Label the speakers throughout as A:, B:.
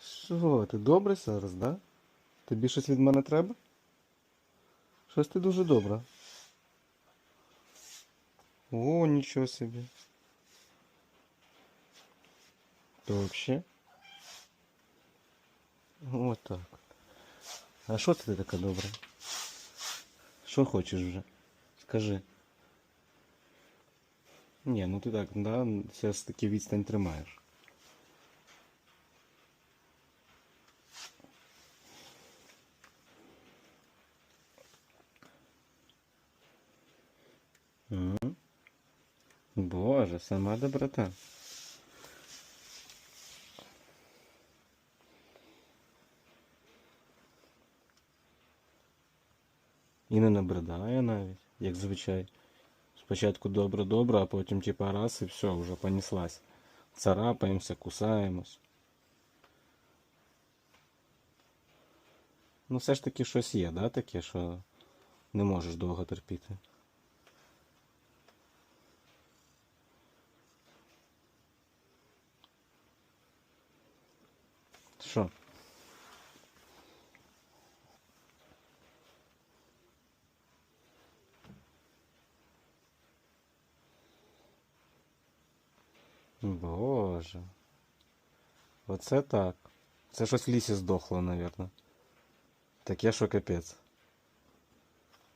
A: Що, ти добре зараз, да? Тобі щось від мене треба? Щось ти дуже добра. О, нічого собі. То вообще? Вот так. от. А що це ти така добра? Що хочеш вже? Скажи. Ні, ну ти так, да, зараз таки відстань тримаєш. Боже, сама доброта. І не набридає навіть, як звичай. Спочатку добре-добре, а потім типа раз і все, вже понеслась. Царапаємося, кусаємось. Ну все ж таки щось є, да, таке, що не можеш довго терпіти. Що? Боже. Оце так. Це щось в лісі здохло, напевно. Таке, що капець.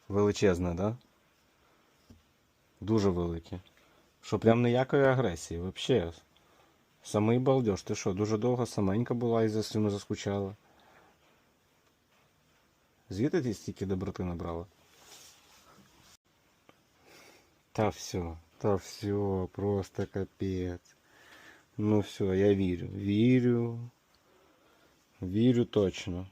A: Величезне, да? Дуже велике. Що прям ніякої агресії, вообще. Самий балдеж. Ти що, дуже довго саменька була і за цим заскучала? Звідти ти стільки доброти набрала? Та все, та все, просто капец. Ну все, я верю, верю, верю точно.